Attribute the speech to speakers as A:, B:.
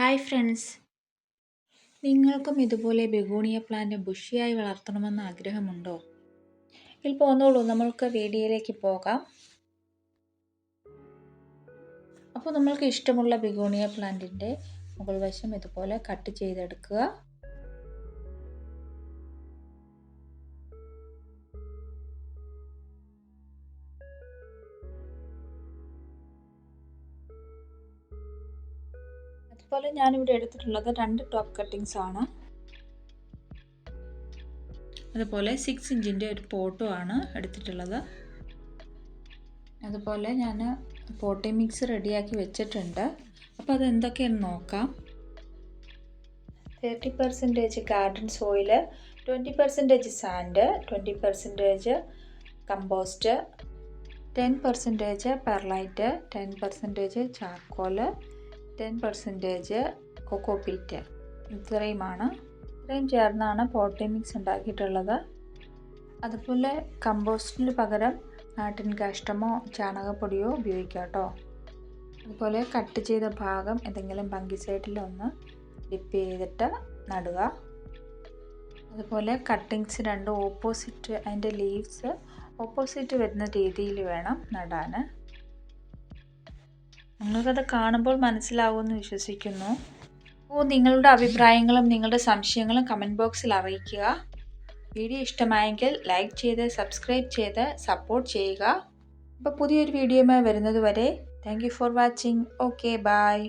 A: Hi friends. നിങ്ങൾക്കും ഇതുപോലെ begonia plant ബുഷിയായി വളർത്തണമെന്ന് ആഗ്രഹമുണ്ടോ? ഇതിൽ പോന്നോളൂ നമ്മൾക്ക് വീഡിയോയിലേക്ക് പോകാം. അപ്പോൾ നമ്മൾക്ക് ഇഷ്ടമുള്ള ബെഗോണിയ പ്ലാന്റിന്റെ മുകൾ വശം ഇതുപോലെ കട്ട് ചെയ്തെടുക്കുക. അതുപോലെ ഞാനിവിടെ എടുത്തിട്ടുള്ളത് രണ്ട് ടോപ്പ് കട്ടിങ്സ് ആണ്. അതുപോലെ സിക്സ് ഇഞ്ചിന്റെ ഒരു പോട്ടും ആണ് എടുത്തിട്ടുള്ളത്. അതുപോലെ ഞാൻ പോട്ടി മിക്സ് റെഡിയാക്കി വെച്ചിട്ടുണ്ട്. അപ്പോൾ അത് എന്തൊക്കെയാണെന്ന് നോക്കാം. Thirty percentage garden soil twenty percentage sand twenty percentage compost ten percentage perlite ten percentage charcoal ten percentage coco peat ഇത്രയുമാണ്. ഇത്രയും ചേർന്നാണ് പോട്ടി മിക്സ് ഉണ്ടാക്കിയിട്ടുള്ളത്. അതുപോലെ കമ്പോസ്റ്റിന് പകരം നാട്ടിൻ കാഷ്ടമോ ചാണകപ്പൊടിയോ ഉപയോഗിക്കാം കേട്ടോ. അതുപോലെ കട്ട് ചെയ്ത ഭാഗം എന്തെങ്കിലും സൈഡിലൊന്ന് ഡിപ്പ് ചെയ്തിട്ട് നടുക. അതുപോലെ കട്ടിങ്സ് രണ്ട് ഓപ്പോസിറ്റ് അതിന്റെ ലീവ്സ് ഓപ്പോസിറ്റ് വരുന്ന രീതിയിൽ വേണം നടാൻ. നിങ്ങൾക്കത് കാണുമ്പോൾ മനസ്സിലാവുമെന്ന് വിശ്വസിക്കുന്നു. അപ്പോൾ നിങ്ങളുടെ അഭിപ്രായങ്ങളും നിങ്ങളുടെ സംശയങ്ങളും കമന്റ് ബോക്സിൽ അറിയിക്കുക. വീഡിയോ ഇഷ്ടമായെങ്കിൽ ലൈക്ക് ചെയ്ത് സബ്സ്ക്രൈബ് ചെയ്ത് സപ്പോർട്ട് ചെയ്യുക. അപ്പോൾ പുതിയൊരു വീഡിയോയുമായി വരുന്നതുവരെ thank you for watching okay bye